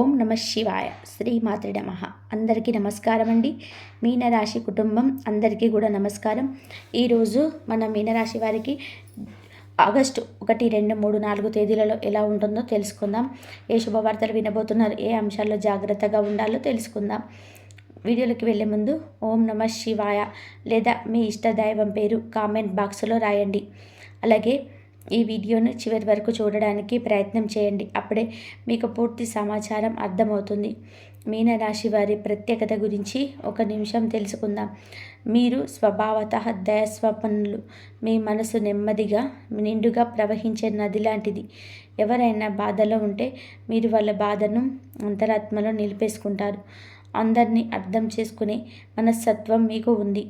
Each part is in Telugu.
ఓం నమ శివాయ. శ్రీమాతృ నమ. అందరికీ నమస్కారం అండి. మీనరాశి కుటుంబం అందరికీ కూడా నమస్కారం. ఈరోజు మన మీనరాశి వారికి ఆగస్టు ఒకటి రెండు మూడు నాలుగు తేదీలలో ఎలా ఉంటుందో తెలుసుకుందాం. ఏ శుభవార్తలు వినబోతున్నారు ఏ అంశాల్లో జాగ్రత్తగా ఉండాలో తెలుసుకుందాం. వీడియోలోకి వెళ్ళే ముందు ఓం నమ శివాయ లేదా మీ ఇష్ట దైవం పేరు కామెంట్ బాక్స్లో రాయండి. అలాగే ఈ వీడియోను చివరి వరకు చూడడానికి ప్రయత్నం చేయండి. అప్పుడే మీకు పూర్తి సమాచారం అర్థమవుతుంది. మీనరాశి వారి ప్రత్యేకత గురించి ఒక నిమిషం తెలుసుకుందాం. మీరు స్వభావత దయస్వపనులు. మీ మనసు నెమ్మదిగా నిండుగా ప్రవహించే నది లాంటిది. ఎవరైనా బాధలో ఉంటే మీరు వాళ్ళ బాధను అంతరాత్మలో నిలిపేసుకుంటారు. అందరినీ అర్థం చేసుకునే మనస్తత్వం మీకు ఉంది.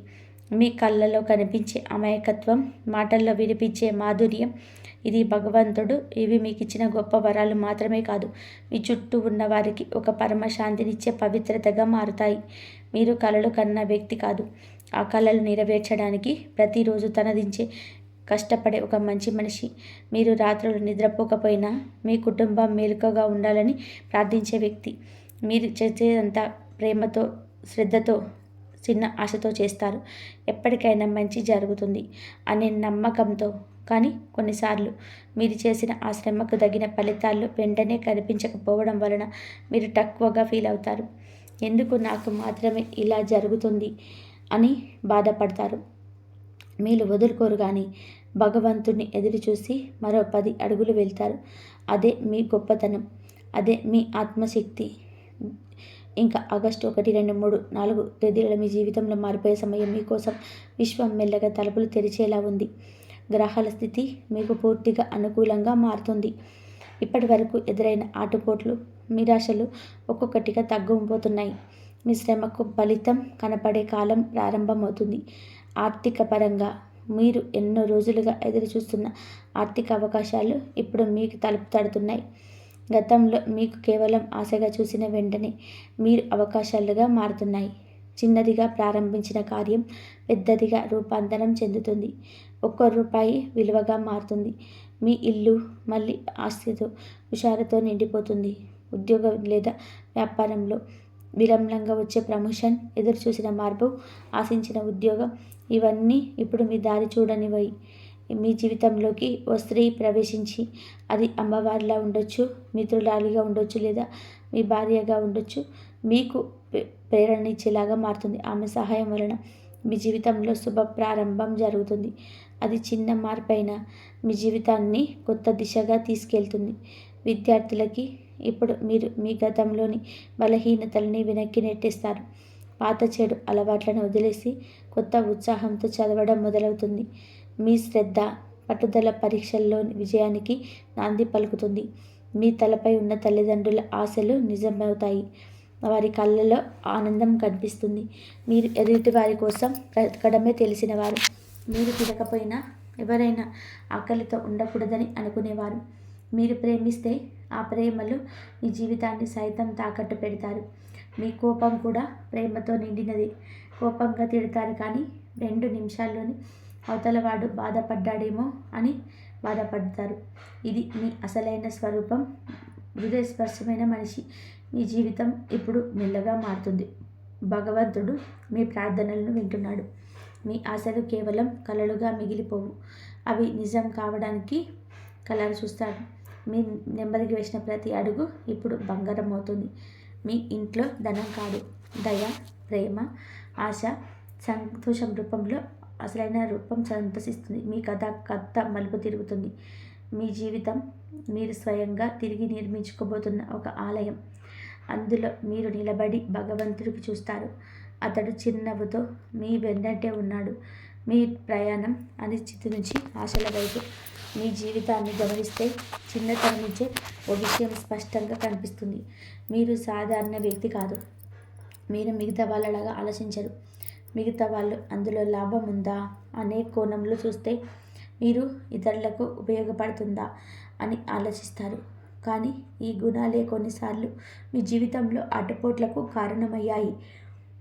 మీ కళ్ళలో కనిపించే అమాయకత్వం మాటల్లో వినిపించే మాధుర్యం. ఇది భగవంతుడు. ఇవి మీకు ఇచ్చిన గొప్ప వరాలు మాత్రమే కాదు. మీ చుట్టూ ఉన్న వారికి ఒక పరమశాంతినిచ్చే పవిత్రతగా మారుతాయి. మీరు కళలు కన్న వ్యక్తి కాదు. ఆ కళలు నెరవేర్చడానికి ప్రతిరోజు తనదించే కష్టపడే ఒక మంచి మనిషి. మీరు రాత్రులు నిద్రపోకపోయినా మీ కుటుంబం మేలుకగా ఉండాలని ప్రార్థించే వ్యక్తి. మీరు చేసేదంతా ప్రేమతో శ్రద్ధతో చిన్న ఆశతో చేస్తారు. ఎప్పటికైనా మంచి జరుగుతుంది అనే నమ్మకంతో. కానీ కొన్నిసార్లు మీరు చేసిన ఆ శ్రమకు తగిన ఫలితాలు వెంటనే కనిపించకపోవడం వలన మీరు తక్కువగా ఫీల్ అవుతారు. ఎందుకు నాకు మాత్రమే ఇలా జరుగుతుంది అని బాధపడతారు. మీరు వదులుకోరు కానీ భగవంతుడిని ఎదురు చూసి మరో పది అడుగులు వెళ్తారు. అదే మీ గొప్పతనం అదే మీ ఆత్మశక్తి. ఇంకా ఆగస్టు ఒకటి రెండు మూడు నాలుగు తేదీలలో మీ జీవితంలో మారిపోయే సమయం మీకోసం విశ్వం మెల్లగా తలుపులు తెరిచేలా ఉంది. గ్రహాల స్థితి మీకు పూర్తిగా అనుకూలంగా మారుతుంది. ఇప్పటి వరకు ఎదురైన ఆటుపోట్లు నిరాశలు ఒక్కొక్కటిగా తగ్గుపోతున్నాయి మీ శ్రమకు ఫలితం కనపడే కాలం ప్రారంభమవుతుంది. ఆర్థిక పరంగా మీరు ఎన్నో రోజులుగా ఎదురు చూస్తున్న ఆర్థిక అవకాశాలు ఇప్పుడు మీకు తలుపు తడుతున్నాయి. గతంలో మీకు కేవలం ఆశగా చూసిన వెంటనే మీరు అవకాశాలుగా మారుతున్నాయి. చిన్నదిగా ప్రారంభించిన కార్యం పెద్దదిగా రూపాంతరం చెందుతుంది. ఒక్కో రూపాయి విలువగా మారుతుంది. మీ ఇల్లు మళ్ళీ ఆస్తితో హుషారుతో నిండిపోతుంది. ఉద్యోగం లేదా వ్యాపారంలో విలంబంగా వచ్చే ప్రమోషన్ ఎదురు చూసిన మార్పు ఆశించిన ఉద్యోగం ఇవన్నీ ఇప్పుడు మీ దారి చూడనివయి మీ జీవితంలోకి ఓ స్త్రీ ప్రవేశించి అది అమ్మవారిలా ఉండొచ్చు మిత్రురాలిగా ఉండొచ్చు లేదా మీ భార్యగా ఉండొచ్చు మీకు ప్రేరణ ఇచ్చేలాగా మారుతుంది. ఆమె సహాయం వలన మీ జీవితంలో శుభ ప్రారంభం జరుగుతుంది. అది చిన్న మార్పైన మీ జీవితాన్ని కొత్త దిశగా తీసుకెళ్తుంది. విద్యార్థులకి ఇప్పుడు మీరు మీ గతంలోని బలహీనతల్ని వెనక్కి నెట్టేస్తారు. పాత చెడు అలవాట్లను వదిలేసి కొత్త ఉత్సాహంతో చదవడం మొదలవుతుంది. మీ శ్రద్ధ పట్టుదల పరీక్షల్లో విజయానికి నాంది పలుకుతుంది. మీ తలపై ఉన్న తల్లిదండ్రుల ఆశలు నిజమవుతాయి. వారి కళ్ళలో ఆనందం కనిపిస్తుంది. మీరు ఎదుటి వారి కోసం బ్రతకడమే తెలిసినవారు. మీరు తినకపోయినా ఎవరైనా ఆకలితో ఉండకూడదని అనుకునేవారు. మీరు ప్రేమిస్తే ఆ ప్రేమలు మీ జీవితాన్ని సైతం తాకట్టు పెడతారు. మీ కోపం కూడా ప్రేమతో నిండినది. కోపంగా తిడతారు కానీ రెండు నిమిషాల్లోని అవతలవాడు బాధపడ్డాడేమో అని బాధపడతారు. ఇది మీ అసలైన స్వరూపం. హృదయస్పర్శమైన మనిషి మీ జీవితం ఇప్పుడు మెల్లగా మారుతుంది. భగవంతుడు మీ ప్రార్థనలను వింటున్నాడు. మీ ఆశలు కేవలం కలలుగా మిగిలిపోవు. అవి నిజం కావడానికి కలలు చూస్తాడు. మీ నెమ్మదికి వేసిన ప్రతి అడుగు ఇప్పుడు బంగారం అవుతుంది. మీ ఇంట్లో ధనం కాదు. దయ ప్రేమ ఆశ సంతోషం రూపంలో అసలైన రూపం సంతసిస్తుంది. మీ కథ కథ మలుపు తిరుగుతుంది. మీ జీవితం మీరు స్వయంగా తిరిగి నిర్మించుకోబోతున్న ఒక ఆలయం. అందులో మీరు నిలబడి భగవంతుడికి చూస్తారు. అతడు చిరునవ్వుతో మీ వెన్నంటే ఉన్నాడు. మీ ప్రయాణం అనిశ్చితి నుంచి ఆశల వైపు. మీ జీవితాన్ని గమనిస్తే చిన్నతనం నుంచే ఓ విషయం స్పష్టంగా కనిపిస్తుంది. మీరు సాధారణ వ్యక్తి కాదు. మీరు మిగతా వాళ్ళలాగా ఆలోచించరు. మిగతా వాళ్ళు అందులో లాభం ఉందా అనే కోణంలో చూస్తే మీరు ఇతరులకు ఉపయోగపడుతుందా అని ఆలోచిస్తారు. కానీ ఈ గుణాలే కొన్నిసార్లు మీ జీవితంలో అటుపోట్లకు కారణమయ్యాయి.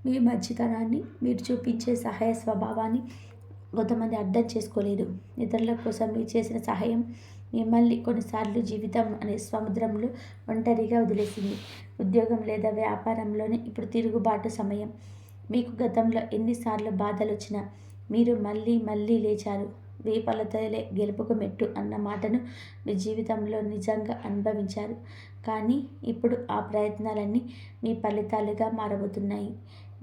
మీ మంచితనాన్ని మీరు చూపించే సహాయ స్వభావాన్ని కొంతమంది అర్థం చేసుకోలేదు. ఇతరుల కోసం మీరు చేసిన సహాయం మిమ్మల్ని కొన్నిసార్లు జీవితం అనే సముద్రంలో ఒంటరిగా వదిలేసింది. ఉద్యోగం లేదా వ్యాపారంలోనే ఇప్పుడు తిరుగుబాటు సమయం. మీకు గతంలో ఎన్నిసార్లు బాధలు వచ్చినా మీరు మళ్ళీ మళ్ళీ లేచారు. విఫలతలే గెలుపుకు మెట్టు అన్న మాటను మీ జీవితంలో నిజంగా అనుభవించారు. కానీ ఇప్పుడు ఆ ప్రయత్నాలన్నీ మీ ఫలితాలుగా మారబోతున్నాయి.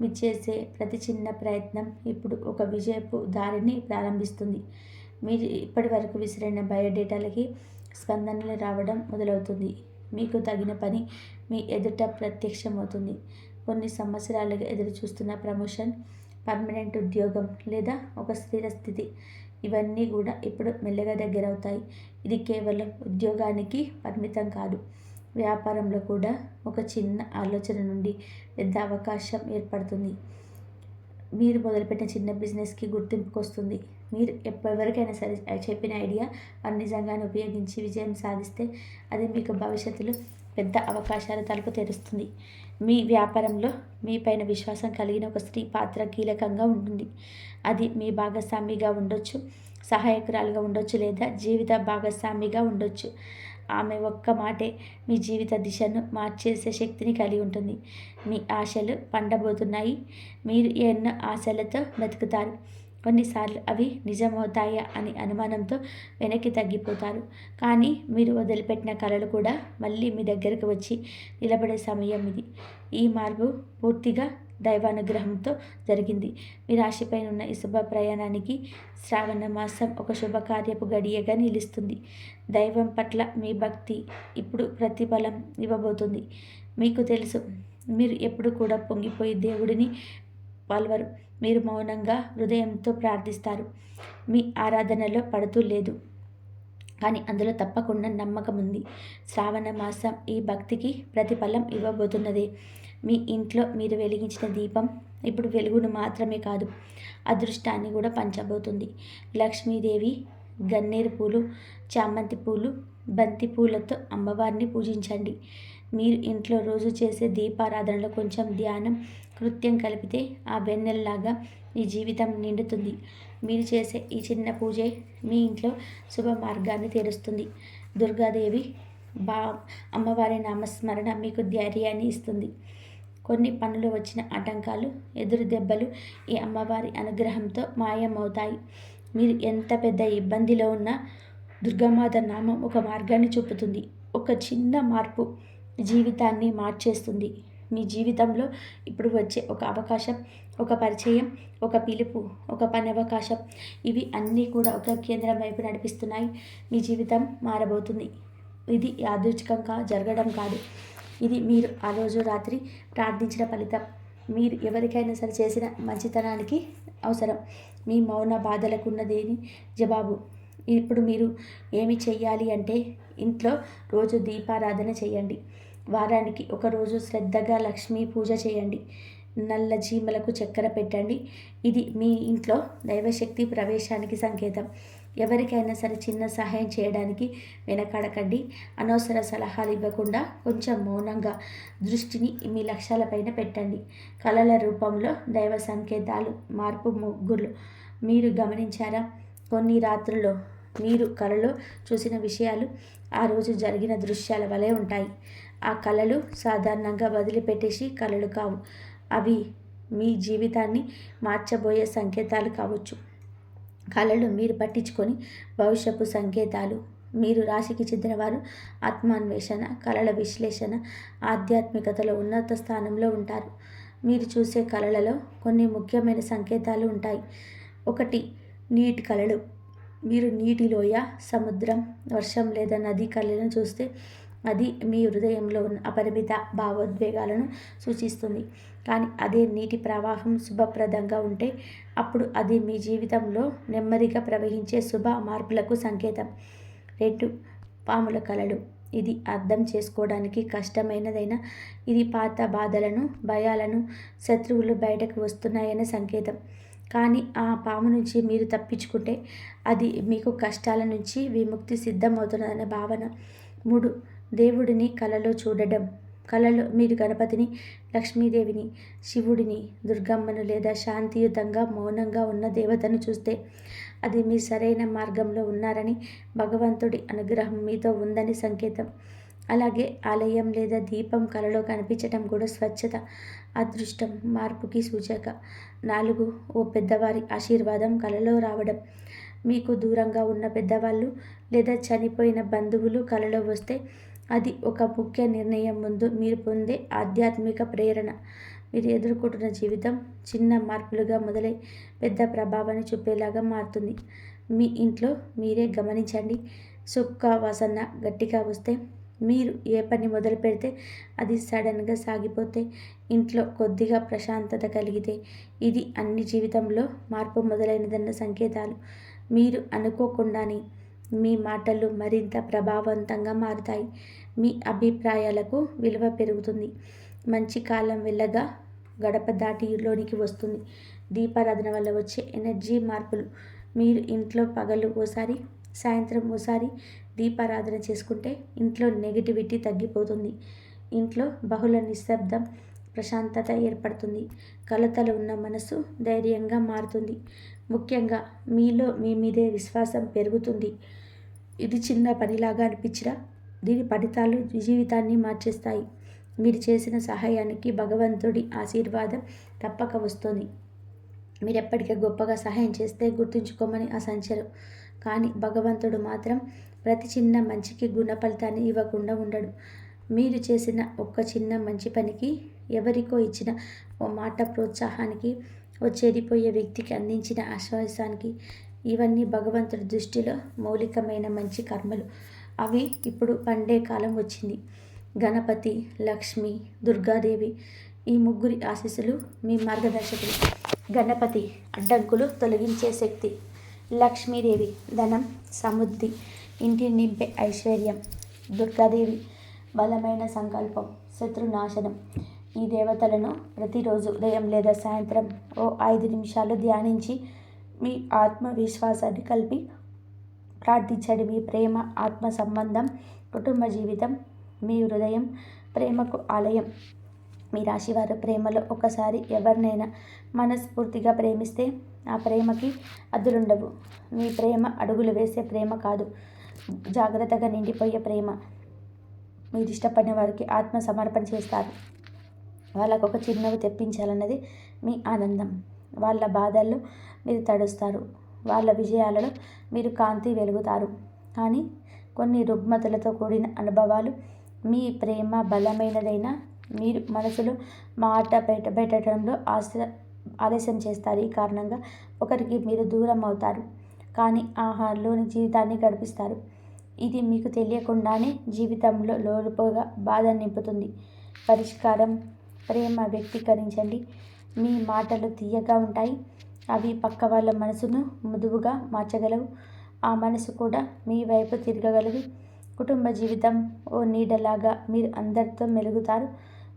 మీరు చేసే ప్రతి చిన్న ప్రయత్నం ఇప్పుడు ఒక విజయపు దారిని ప్రారంభిస్తుంది. మీరు ఇప్పటి వరకు విసిరైన బయోడేటాలకి స్పందనలు రావడం మొదలవుతుంది. మీకు తగిన పని మీ ఎదుట ప్రత్యక్షమవుతుంది. కొన్ని సంవత్సరాలుగా ఎదురు చూస్తున్న ప్రమోషన్ పర్మనెంట్ ఉద్యోగం లేదా ఒక స్థిర స్థితి ఇవన్నీ కూడా ఇప్పుడు మెల్లగా దగ్గరవుతాయి. ఇది కేవలం ఉద్యోగానికి పరిమితం కాదు. వ్యాపారంలో కూడా ఒక చిన్న ఆలోచన నుండి పెద్ద అవకాశం ఏర్పడుతుంది. మీరు మొదలుపెట్టిన చిన్న బిజినెస్కి గుర్తింపుకు వస్తుంది మీరు ఎవరికైనా సరే చెప్పిన ఐడియా వారు నిజంగానే ఉపయోగించి విజయం సాధిస్తే అది మీకు భవిష్యత్తులో పెద్ద అవకాశాల తలుపు తెరుస్తుంది. మీ వ్యాపారంలో మీ పైన విశ్వాసం కలిగిన ఒక స్త్రీ పాత్ర కీలకంగా ఉంటుంది. అది మీ భాగస్వామిగా ఉండొచ్చు సహాయకురాలుగా ఉండొచ్చు లేదా జీవిత భాగస్వామిగా ఉండొచ్చు. ఆమె ఒక్క మాటే మీ జీవిత దిశను మార్చేసే శక్తిని కలిగి ఉంటుంది. మీ ఆశలు పండబోతున్నాయి. మీరు ఎన్నో ఆశలతో బ్రతుకుతారు. కొన్నిసార్లు అవి నిజమవుతాయా అని అనుమానంతో వెనక్కి తగ్గిపోతారు. కానీ మీరు వదిలిపెట్టిన కళలు కూడా మళ్ళీ మీ దగ్గరకు వచ్చి నిలబడే సమయం ఇది. ఈ మార్పు పూర్తిగా దైవానుగ్రహంతో జరిగింది. మీ రాశిపై ఉన్న ఈ శుభ ప్రయాణానికి శ్రావణ మాసం ఒక శుభకార్యపు గడియగా నిలుస్తుంది. దైవం పట్ల మీ భక్తి ఇప్పుడు ప్రతిఫలం ఇవ్వబోతుంది. మీకు తెలుసు మీరు ఎప్పుడు కూడా పొంగిపోయి దేవుడిని పాల్వరు మీరు మౌనంగా హృదయంతో ప్రార్థిస్తారు. మీ ఆరాధనలో పడుతూ లేదు. కానీ అందులో తప్పకుండా నమ్మకం ఉంది. శ్రావణ మాసం ఈ భక్తికి ప్రతిఫలం ఇవ్వబోతున్నది. మీ ఇంట్లో మీరు వెలిగించిన దీపం ఇప్పుడు వెలుగును మాత్రమే కాదు అదృష్టాన్ని కూడా పంచబోతుంది. లక్ష్మీదేవి గన్నేరు పూలు చామంతి పూలు బంతి పూలతో అమ్మవారిని పూజించండి. మీరు ఇంట్లో రోజు చేసే దీపారాధనలో కొంచెం ధ్యానం కృత్యం కలిపితే ఆ వెన్నెల్లాగా మీ జీవితం నిండుతుంది. మీరు చేసే ఈ చిన్న పూజే మీ ఇంట్లో శుభ మార్గాన్ని తెరుస్తుంది. దుర్గాదేవి బా అమ్మవారి నామస్మరణ మీకు ధైర్యాన్ని ఇస్తుంది. కొన్ని పనులు వచ్చిన ఆటంకాలు ఎదురు దెబ్బలు ఈ అమ్మవారి అనుగ్రహంతో మాయమవుతాయి. మీరు ఎంత పెద్ద ఇబ్బందిలో ఉన్నా దుర్గామాత నామం ఒక మార్గాన్ని చూపుతుంది. ఒక చిన్న మార్పు జీవితాన్ని మార్చేస్తుంది. మీ జీవితంలో ఇప్పుడు వచ్చే ఒక అవకాశం ఒక పరిచయం ఒక పిలుపు ఒక పని అవకాశం. ఇవి అన్నీ కూడా ఒక కేంద్రం వైపు నడిపిస్తున్నాయి. మీ జీవితం మారబోతుంది. ఇది యాదృచ్ఛికంగా జరగడం కాదు. ఇది మీరు ఆ రోజు రాత్రి ప్రార్థించిన ఫలితం. మీరు ఎవరికైనా సరే చేసిన మంచితనానికి అవసరం. మీ మౌన బాధలకు ఉన్నదేని జవాబు. ఇప్పుడు మీరు ఏమి చేయాలి అంటే ఇంట్లో రోజు దీపారాధన చేయండి. వారానికి ఒకరోజు శ్రద్ధగా లక్ష్మీ పూజ చేయండి. నల్ల చీమలకు చక్కెర పెట్టండి. ఇది మీ ఇంట్లో దైవశక్తి ప్రవేశానికి సంకేతం. ఎవరికైనా సరే చిన్న సహాయం చేయడానికి వెనకాడకండి. అనవసర సలహాలు ఇవ్వకుండా కొంచెం మౌనంగా దృష్టిని మీ లక్ష్యాలపైన పెట్టండి. కళల రూపంలో దైవ సంకేతాలు మార్పు ముగ్గులు మీరు గమనించారా? కొన్ని రాత్రుల్లో మీరు కళలో చూసిన విషయాలు ఆ రోజు జరిగిన దృశ్యాల వలె ఉంటాయి. ఆ కళలు సాధారణంగా వదిలిపెట్టేసి కళలు కావు. అవి మీ జీవితాన్ని మార్చబోయే సంకేతాలు కావచ్చు. కళలు మీరు పట్టించుకొని భవిష్యత్తు సంకేతాలు మీరు రాశికి చెందినవారు ఆత్మాన్వేషణ కళల విశ్లేషణ ఆధ్యాత్మికతలో ఉన్నత స్థానంలో ఉంటారు. మీరు చూసే కళలలో కొన్ని ముఖ్యమైన సంకేతాలు ఉంటాయి. ఒకటి నీటి కళలు. మీరు నీటిలోయ సముద్రం వర్షం లేదా నది కళలను చూస్తే అది మీ హృదయంలో ఉన్న అపరిమిత భావోద్వేగాలను సూచిస్తుంది. కానీ అదే నీటి ప్రవాహం శుభప్రదంగా ఉంటే అప్పుడు అది మీ జీవితంలో నెమ్మదిగా ప్రవహించే శుభ మార్పులకు సంకేతం. రెండు పాముల కళలు ఇది అర్థం చేసుకోవడానికి కష్టమైనదైన ఇది పాత బాధలను భయాలను శత్రువులు బయటకు వస్తున్నాయనే సంకేతం. కానీ ఆ పాము నుంచి మీరు తప్పించుకుంటే అది మీకు కష్టాల నుంచి విముక్తి సిద్ధమవుతున్నదనే భావన. మూడు దేవుడిని కలలో చూడడం కళలో మీరు గణపతిని లక్ష్మీదేవిని శివుడిని దుర్గమ్మను లేదా శాంతియుతంగా మౌనంగా ఉన్న దేవతను చూస్తే అది మీ సరైన మార్గంలో ఉన్నారని భగవంతుడి అనుగ్రహం మీతో ఉందని సంకేతం. అలాగే ఆలయం లేదా దీపం కలలో కనిపించటం కూడా స్వచ్ఛత అదృష్టం మార్పుకి సూచక. నాలుగు ఓ పెద్దవారి ఆశీర్వాదం కలలో రావడం. మీకు దూరంగా ఉన్న పెద్దవాళ్ళు లేదా చనిపోయిన బంధువులు కలలో వస్తే అది ఒక ముఖ్య నిర్ణయం ముందు మీరు పొందే ఆధ్యాత్మిక ప్రేరణ. మీరు ఎదుర్కొంటున్న జీవితం చిన్న మార్పులుగా మొదలై పెద్ద ప్రభావాన్ని చూపేలాగా మారుతుంది. మీ ఇంట్లో మీరే గమనించండి. సుక్క వాసన గట్టిగా వస్తే మీరు ఏ పని మొదలు పెడితే అది సడన్గా సాగిపోతే ఇంట్లో కొద్దిగా ప్రశాంతత కలిగితే ఇది అన్ని జీవితంలో మార్పు మొదలైనదన్న సంకేతాలు. మీరు అనుకోకుండానే మీ మాటలు మరింత ప్రభావవంతంగా మారుతాయి. మీ అభిప్రాయాలకు విలువ పెరుగుతుంది. మంచి కాలం వెళ్ళగా గడప దాటిలోనికి వస్తుంది. దీపారాధన వల్ల వచ్చే ఎనర్జీ మార్పులు. మీరు ఇంట్లో పగలు ఓసారి సాయంత్రం ఓసారి దీపారాధన చేసుకుంటే ఇంట్లో నెగిటివిటీ తగ్గిపోతుంది. ఇంట్లో బహుళ నిశ్శబ్దం ప్రశాంతత ఏర్పడుతుంది. కలతలు ఉన్న మనసు ధైర్యంగా మారుతుంది. ముఖ్యంగా మీలో మీ మీదే విశ్వాసం పెరుగుతుంది. ఇది చిన్న పనిలాగా అనిపించినా దీని ఫలితాలు జీవితాన్ని మార్చేస్తాయి. మీరు చేసిన సహాయానికి భగవంతుడి ఆశీర్వాదం తప్పక వస్తుంది. మీరు ఎప్పటికీ గొప్పగా సహాయం చేస్తే గుర్తుంచుకోమని ఆ సంచరు కానీ భగవంతుడు మాత్రం ప్రతి చిన్న మంచికి గుణ ఫలితాన్ని ఇవ్వకుండా ఉండడు. మీరు చేసిన ఒక్క చిన్న మంచి పనికి ఎవరికో ఇచ్చిన ఓ మాట ప్రోత్సాహానికి ఓ చెడిపోయే వ్యక్తికి అందించిన ఆశ్వాసానికి ఇవన్నీ భగవంతుడి దృష్టిలో మౌలికమైన మంచి కర్మలు. అవి ఇప్పుడు పండే కాలం వచ్చింది. గణపతి లక్ష్మి దుర్గాదేవి ఈ ముగ్గురి ఆశీస్సులు మీ మార్గదర్శకులు. గణపతి అడ్డంకులు తొలగించే శక్తి. లక్ష్మీదేవి ధనం సమృద్ధి ఇంటిని నింపే ఐశ్వర్యం. దుర్గాదేవి బలమైన సంకల్పం శత్రునాశనం. ఈ దేవతలను ప్రతిరోజు ఉదయం లేదా సాయంత్రం ఓ ఐదు నిమిషాలు ధ్యానించి మీ ఆత్మవిశ్వాసాన్ని కలిపి ప్రార్థించండి. మీ ప్రేమ ఆత్మ సంబంధం కుటుంబ జీవితం మీ హృదయం ప్రేమకు ఆలయం. మీ రాశివారు ప్రేమలో ఒకసారి ఎవరినైనా మనస్ఫూర్తిగా ప్రేమిస్తే ఆ ప్రేమకి అదులుండవు మీ ప్రేమ అడుగులు వేసే ప్రేమ కాదు. జాగ్రత్తగా నిండిపోయే ప్రేమ. మీరు ఇష్టపడిన వారికి ఆత్మ సమర్పణ చేస్తారు. వాళ్ళకు ఒక చిరునవ్వు తెప్పించాలన్నది మీ ఆనందం. వాళ్ళ బాధల్లో మీరు తడుస్తారు. వాళ్ళ విజయాలలో మీరు కాంతి వెలుగుతారు. కానీ కొన్ని రుగ్మతలతో కూడిన అనుభవాలు మీ ప్రేమ బలమైనదైనా మీరు మనసులో మాట బయట పెట్టడంలో ఆశ ఆలస్యం చేస్తారు. ఈ కారణంగా ఒకరికి మీరు దూరం అవుతారు. కానీ ఆహారంలోని జీవితాన్ని గడిపిస్తారు. ఇది మీకు తెలియకుండానే జీవితంలో లోలుపోగా బాధ నింపుతుంది. పరిష్కారం ప్రేమ వ్యక్తీకరించండి. మీ మాటలు తీయగా ఉంటాయి. అవి పక్క వాళ్ళ మనసును మృదువుగా మార్చగలవు. ఆ మనసు కూడా మీ వైపు తిరగగలదు. కుటుంబ జీవితం ఓ నీడలాగా మీరు అందరితో మెలుగుతారు.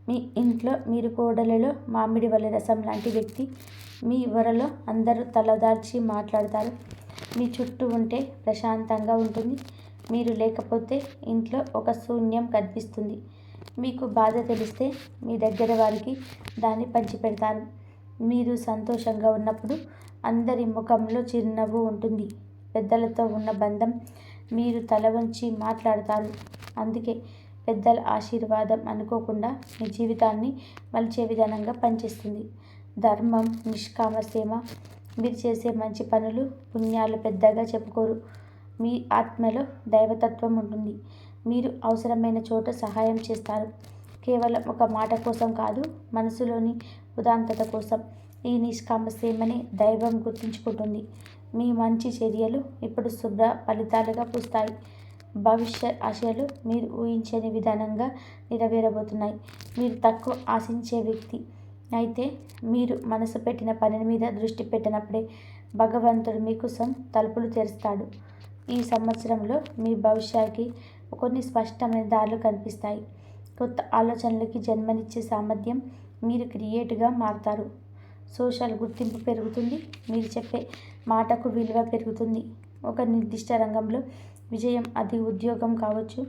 మీ ఇంట్లో మీరు కోడలలో మామిడి వల్ల రసం లాంటి వ్యక్తి. మీ వరలో అందరూ తలదాల్చి మాట్లాడతారు. మీ చుట్టూ ఉంటే ప్రశాంతంగా ఉంటుంది. మీరు లేకపోతే ఇంట్లో ఒక శూన్యం కనిపిస్తుంది. మీకు బాధ తెలిస్తే మీ దగ్గర వారికి దాన్ని పంచిపెడతాను. మీరు సంతోషంగా ఉన్నప్పుడు అందరి ముఖంలో చిరునవ్వు ఉంటుంది. పెద్దలతో ఉన్న బంధం మీరు తల వంచి మాట్లాడతారు. అందుకే పెద్దల ఆశీర్వాదం అనుకోకుండా మీ జీవితాన్ని మలిచే విధానంగా పనిచేస్తుంది. ధర్మం నిష్కామసేమ మీరు చేసే మంచి పనులు పుణ్యాలు పెద్దగా చెప్పుకోరు. మీ ఆత్మలో దైవతత్వం ఉంటుంది. మీరు అవసరమైన చోట సహాయం చేస్తారు. కేవలం ఒక మాట కోసం కాదు మనసులోని ఉదాంతత కోసం. ఈ నిష్కామసేమని దైవం గుర్తుంచుకుంటుంది. మీ మంచి చర్యలు ఇప్పుడు శుభ్ర ఫలితాలుగా పూస్తాయి. భవిష్య ఆశయాలు మీరు ఊహించని విధానంగా నెరవేరబోతున్నాయి. మీరు తక్కువ ఆశించే వ్యక్తి. అయితే మీరు మనసు పెట్టిన పని మీద దృష్టి పెట్టినప్పుడే భగవంతుడు మీకోసం తలుపులు తెరుస్తాడు. ఈ సంవత్సరంలో మీ భవిష్యానికి కొన్ని స్పష్టమైన దారులు కనిపిస్తాయి. కొత్త ఆలోచనలకి జన్మనిచ్చే సామర్థ్యం మీరు క్రియేట్గా మారుతారు. సోషల్ గుర్తింపు పెరుగుతుంది. మీరు చెప్పే మాటకు విలువ పెరుగుతుంది. ఒక నిర్దిష్ట రంగంలో విజయం అది ఉద్యోగం కావచ్చు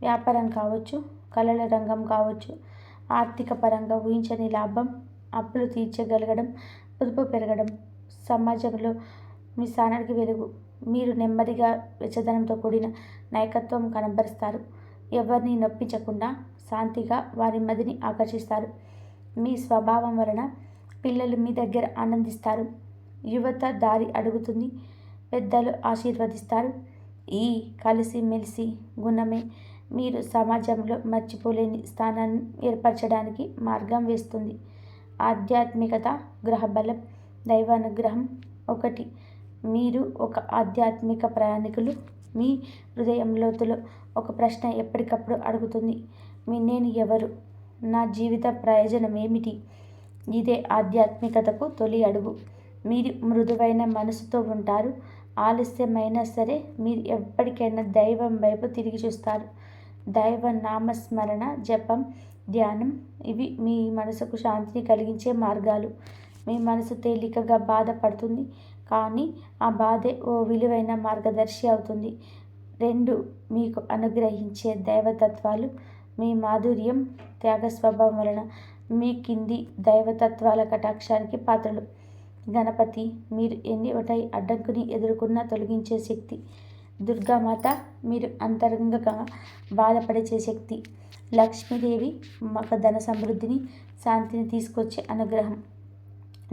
వ్యాపారం కావచ్చు కళల రంగం కావచ్చు ఆర్థిక పరంగా ఊహించని లాభం అప్పులు తీర్చగలగడం పొదుపు పెరగడం సమాజంలో మీ స్థానానికి వెలుగు. మీరు నెమ్మదిగా వెచ్చదనంతో కూడిన నాయకత్వం కనబరుస్తారు. ఎవరిని నొప్పించకుండా శాంతిగా వారి మదిని ఆకర్షిస్తారు. మీ స్వభావం వలన పిల్లలు మీ దగ్గర ఆనందిస్తారు. యువత దారి అడుగుతుంది. పెద్దలు ఆశీర్వదిస్తారు. ఈ కలిసిమెలిసి గుణమే మీరు సమాజంలో మర్చిపోలేని స్థానాన్ని ఏర్పరచడానికి మార్గం వేస్తుంది. ఆధ్యాత్మికత గ్రహబలం దైవానుగ్రహం ఒకటి. మీరు ఒక ఆధ్యాత్మిక ప్రయాణికులు. మీ హృదయం లోతులో ఒక ప్రశ్న ఎప్పటికప్పుడు అడుగుతుంది. మీ నేను ఎవరు? నా జీవిత ప్రయోజనం ఏమిటి? ఇదే ఆధ్యాత్మికతకు తొలి అడుగు. మీరు మృదువైన మనసుతో ఉంటారు. ఆలస్యమైనా సరే మీరు ఎప్పటికైనా దైవం వైపు తిరిగి చూస్తారు. దైవ నామస్మరణ జపం ధ్యానం ఇవి మీ మనసుకు శాంతిని కలిగించే మార్గాలు. మీ మనసు తేలికగా బాధపడుతుంది. కానీ ఆ బాధే ఓ విలువైన మార్గదర్శి అవుతుంది. రెండు మీకు అనుగ్రహించే దైవతత్వాలు. మీ మాధుర్యం త్యాగ స్వభావం వలన మీ కింది దైవతత్వాల కటాక్షానికి పాత్రలు. గణపతి మీరు ఎన్ని ఒకటై అడ్డంకుని ఎదుర్కొన్నా తొలగించే శక్తి. దుర్గామాత మీరు అంతరంగంగా బాధపడిచే శక్తి. లక్ష్మీదేవి మాకు ధన సమృద్ధిని శాంతిని తీసుకొచ్చే అనుగ్రహం.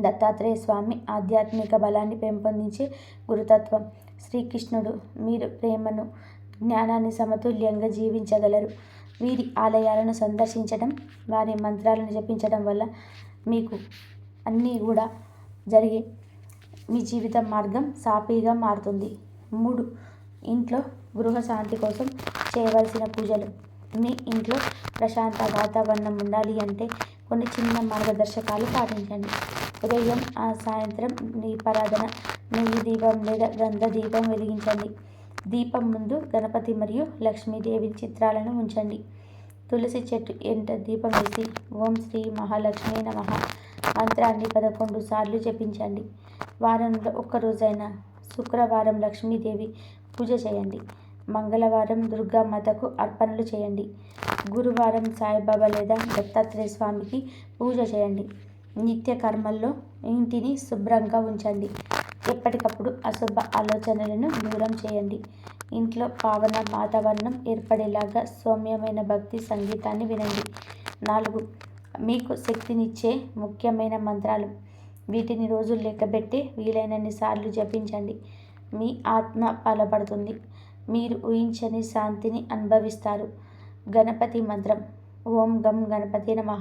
దత్తాత్రేయ స్వామి ఆధ్యాత్మిక బలాన్ని పెంపొందించే గురుతత్వం. శ్రీకృష్ణుడు మీరు ప్రేమను జ్ఞానాన్ని సమతుల్యంగా జీవించగలరు. వీరి ఆలయాలను సందర్శించడం వారి మంత్రాలను జపించడం వల్ల మీకు అన్నీ కూడా జరిగే మీ జీవిత మార్గం సాఫీగా మారుతుంది. మూడు ఇంట్లో గృహశాంతి కోసం చేయవలసిన పూజలు. మీ ఇంట్లో ప్రశాంత వాతావరణం ఉండాలి అంటే కొన్ని చిన్న మార్గదర్శకాలు పాటించండి. ఉదయం ఆ సాయంత్రం దీపారాధన నెయ్యి దీపం లేదా గంధ దీపం వెలిగించండి. దీపం ముందు గణపతి మరియు లక్ష్మీదేవి చిత్రాలను ఉంచండి. తులసి చెట్టు ఎంట దీపం వేసి ఓం శ్రీ మహాలక్ష్మీ నమ మంత్రాన్ని పదకొండు సార్లు జపించండి. వారంలో ఒక్కరోజైనా శుక్రవారం లక్ష్మీదేవి పూజ చేయండి. మంగళవారం దుర్గామాతకు అర్పణలు చేయండి. గురువారం సాయిబాబా లేదా దత్తాత్రేయ స్వామికి పూజ చేయండి. నిత్య కర్మల్లో ఇంటిని శుభ్రంగా ఉంచండి. ఎప్పటికప్పుడు అశుభ ఆలోచనలను దూరం చేయండి. ఇంట్లో పావన వాతావరణం ఏర్పడేలాగా సౌమ్యమైన భక్తి సంగీతాన్ని వినండి. నాలుగు మీకు శక్తినిచ్చే ముఖ్యమైన మంత్రాలు. వీటిని రోజులు లెక్కబెట్టి వీలైనన్ని సార్లు జపించండి. మీ ఆత్మ బలపడుతుంది. మీరు ఊహించని శాంతిని అనుభవిస్తారు. గణపతి మంత్రం. ఓం గం గణపతి నమ.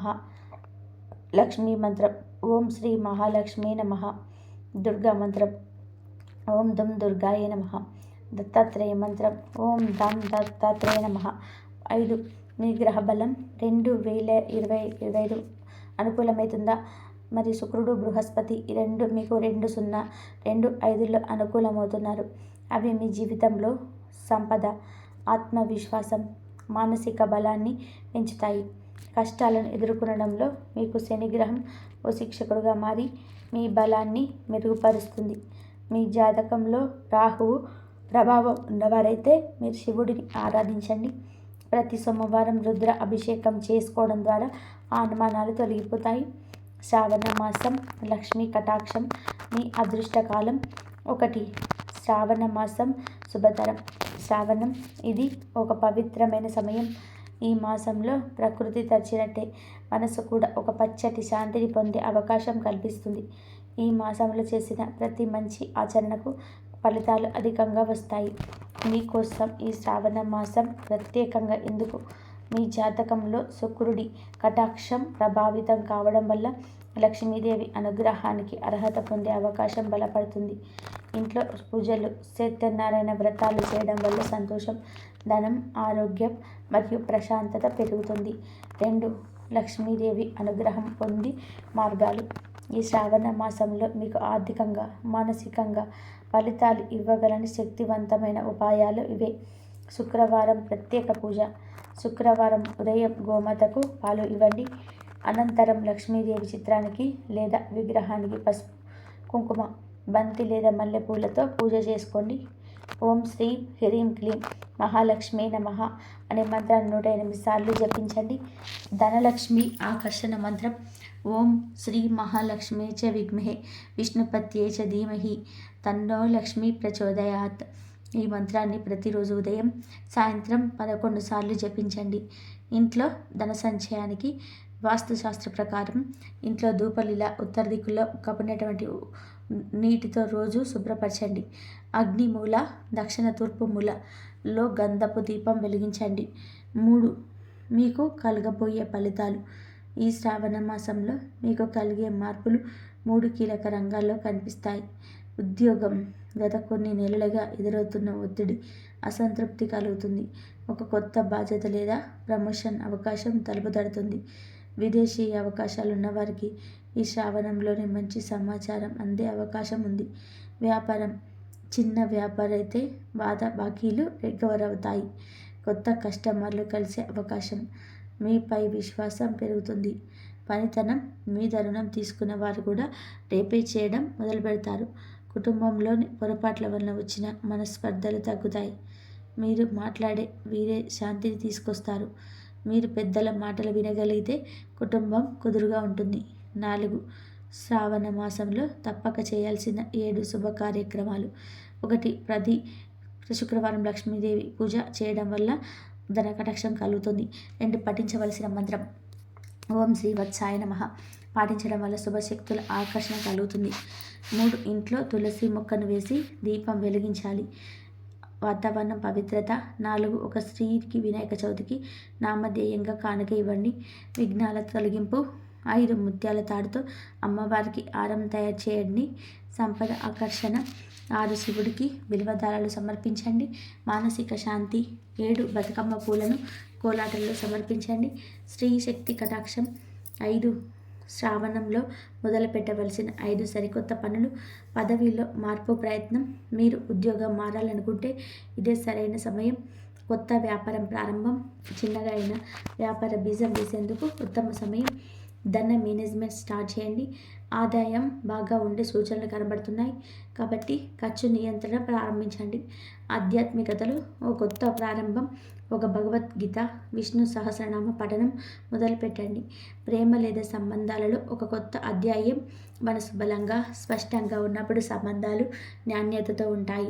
లక్ష్మీ మంత్రం. ఓం శ్రీ మహాలక్ష్మీ నమ. దుర్గా మంత్రం. ఓం దుమ్ దుర్గాయ నమ. దత్తాత్రేయ మంత్రం. ఓం దమ్ దత్తాత్రేయ నమ. ఐదు మీ గ్రహ బలం. రెండు వేల ఇరవై ఇరవై ఐదు అనుకూలమవుతుందా మరి శుక్రుడు బృహస్పతి రెండు మీకు రెండు సున్నా రెండు ఐదులో అనుకూలమవుతున్నారు. అవి మీ జీవితంలో సంపద ఆత్మవిశ్వాసం మానసిక బలాన్ని పెంచుతాయి. కష్టాలను ఎదుర్కొనడంలో మీకు శనిగ్రహం ఓ శిక్షకుడుగా మారి మీ బలాన్ని మెరుగుపరుస్తుంది. మీ జాతకంలో రాహువు ప్రభావం ఉన్నవారైతే మీరు శివుడిని ఆరాధించండి. ప్రతి సోమవారం రుద్ర అభిషేకం చేసుకోవడం ద్వారా అనుమానాలు తొలగిపోతాయి. శ్రావణ మాసం లక్ష్మీ కటాక్షం మీ అదృష్టకాలం ఒకటి. శ్రావణ మాసం శుభతరం. శ్రావణం ఇది ఒక పవిత్రమైన సమయం. ఈ మాసంలో ప్రకృతి తచ్చినట్టే మనసు కూడా ఒక పచ్చటి శాంతిని పొందే అవకాశం కల్పిస్తుంది. ఈ మాసంలో చేసిన ప్రతి మంచి ఆచరణకు ఫలితాలు అధికంగా వస్తాయి. మీకోసం ఈ శ్రావణ మాసం ప్రత్యేకంగా ఎందుకు? మీ జాతకంలో శుక్రుడి కటాక్షం ప్రభావితం కావడం వల్ల లక్ష్మీదేవి అనుగ్రహానికి అర్హత పొందే అవకాశం బలపడుతుంది. ఇంట్లో పూజలు సత్యనారాయణ వ్రతాలు చేయడం వల్ల సంతోషం ధనం ఆరోగ్యం మరియు ప్రశాంతత పెరుగుతుంది. రెండు లక్ష్మీదేవి అనుగ్రహం పొంది మార్గాలు. ఈ శ్రావణ మాసంలో మీకు ఆర్థికంగా మానసికంగా ఫలితాలు ఇవ్వగలని శక్తివంతమైన ఉపాయాలు ఇవే. శుక్రవారం ప్రత్యేక పూజ. శుక్రవారం ఉదయం గోమాతకు పాలు ఇవ్వండి. అనంతరం లక్ష్మీదేవి చిత్రానికి లేదా విగ్రహానికి పసుపు కుంకుమ బంతి లేదా మల్లెపూలతో పూజ చేసుకోండి. ఓం శ్రీ హ్రీం క్లీం మహాలక్ష్మి నమ అనే మంత్రాన్ని నూట ఎనిమిది సార్లు జపించండి. ధనలక్ష్మి ఆకర్షణ మంత్రం. ఓం శ్రీ మహాలక్ష్మి చ విగ్మహే విష్ణుపత్యే చ ధీమహి తన్నో లక్ష్మీ ప్రచోదయాత్. ఈ మంత్రాన్ని ప్రతిరోజు ఉదయం సాయంత్రం పదకొండు సార్లు జపించండి. ఇంట్లో ధన సంచయానికి వాస్తుశాస్త్ర ప్రకారం ఇంట్లో ధూపలిలా ఉత్తర దిక్కులో కప్పినటువంటి నీటితో రోజు శుభ్రపరచండి. అగ్ని మూల దక్షిణ తూర్పు మూలలో గంధపు దీపం వెలిగించండి. మూడు మీకు కలగబోయే ఫలితాలు. ఈ శ్రావణ మాసంలో మీకు కలిగే మార్పులు మూడు కీలక రంగాల్లో కనిపిస్తాయి. ఉద్యోగం గత కొన్ని నెలలుగా ఎదురవుతున్న ఒత్తిడి అసంతృప్తి కలుగుతుంది. ఒక కొత్త బాధ్యత లేదా ప్రమోషన్ అవకాశం తలుపుదడుతుంది విదేశీ అవకాశాలు ఉన్నవారికి ఈ శ్రావణంలోనే మంచి సమాచారం అందే అవకాశం ఉంది. వ్యాపారం చిన్న వ్యాపారైతే బాధ బాకీలు రికవర్ అవుతాయి కొత్త కస్టమర్లు కలిసే అవకాశం మీపై విశ్వాసం పెరుగుతుంది. పనితనం మీద రుణం తీసుకున్న వారు కూడా రేపే చేయడం మొదలు పెడతారు. కుటుంబంలోని పొరపాట్ల వలన వచ్చిన మనస్పర్ధలు తగ్గుతాయి. మీరు మాట్లాడే వీరే శాంతిని తీసుకొస్తారు. మీరు పెద్దల మాటలు వినగలిగితే కుటుంబం కుదురుగా ఉంటుంది. నాలుగు. శ్రావణ మాసంలో తప్పక చేయాల్సిన ఏడు శుభ కార్యక్రమాలు. ఒకటి ప్రతి శుక్రవారం లక్ష్మీదేవి పూజ చేయడం వల్ల ధన కటాక్షం కలుగుతుంది. రెండు పఠించవలసిన మంత్రం. ఓం శ్రీ వత్సాయ నమ. పాటించడం వల్ల శుభశక్తుల ఆకర్షణ కలుగుతుంది. మూడు ఇంట్లో తులసి మొక్కను వేసి దీపం వెలిగించాలి. వాతావరణం పవిత్రత. నాలుగు ఒక స్త్రీకి వినాయక చవితికి నామధేయంగా కానుక ఇవ్వండి. విఘ్నాల తొలగింపు. ఐదు ముత్యాల తాడుతో అమ్మవారికి ఆరం తయారు చేయండి సంపద ఆకర్షణ. ఆరు శివుడికి విలువదారాలు సమర్పించండి. మానసిక శాంతి ఏడు బతుకమ్మ పూలను కోలాటల్లో సమర్పించండి. స్త్రీ శక్తి కటాక్షం ఐదు శ్రావణంలో మొదలు పెట్టవలసిన ఐదు సరికొత్త పనులు పదవిలో మార్పు ప్రయత్నం మీరు ఉద్యోగం మారాలనుకుంటే ఇదే సరైన సమయం. కొత్త వ్యాపారం ప్రారంభం చిన్నగా అయిన వ్యాపార బీజం వేసేందుకు ఉత్తమ సమయం. ధన మేనేజ్మెంట్ స్టార్ట్ చేయండి. ఆదాయం బాగా ఉండే సూచనలు కనబడుతున్నాయి. కాబట్టి ఖర్చు నియంత్రణ ప్రారంభించండి. ఆధ్యాత్మికతలో ఓ కొత్త ప్రారంభం ఒక భగవద్గీత విష్ణు సహస్రనామ పఠనం మొదలుపెట్టండి. ప్రేమ లేదా సంబంధాలలో ఒక కొత్త అధ్యాయం మనసు బలంగా స్పష్టంగా ఉన్నప్పుడు సంబంధాలు నాణ్యతతో ఉంటాయి.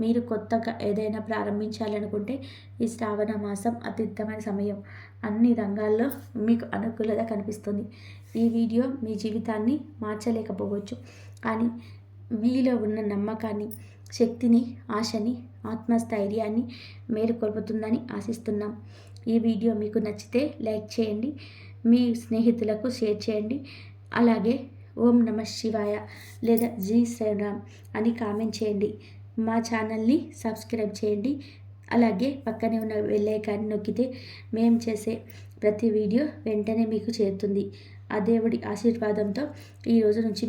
మీరు కొత్తగా ఏదైనా ప్రారంభించాలనుకుంటే ఈ శ్రావణ మాసం అత్యుత్తమైన సమయం. అన్ని రంగాల్లో మీకు అనుకూలత కనిపిస్తుంది. ఈ వీడియో మీ జీవితాన్ని మార్చలేకపోవచ్చు. కానీ మీలో ఉన్న నమ్మకాన్ని శక్తిని ఆశని ఆత్మస్థైర్యాన్ని మేలుకొల్పుతుందని ఆశిస్తున్నాం. ఈ వీడియో మీకు నచ్చితే లైక్ చేయండి మీ స్నేహితులకు షేర్ చేయండి. అలాగే ఓం నమ శివాయ లేదా జీ శ్రీరామ్ అని కామెంట్ చేయండి. మా ఛానల్ని సబ్స్క్రైబ్ చేయండి. అలాగే పక్కనే ఉన్న వెళ్ళేకాన్ని నొక్కితే మేము చేసే ప్రతి వీడియో వెంటనే మీకు చేరుతుంది. ఆ దేవుడి ఆశీర్వాదంతో ఈ రోజు నుంచి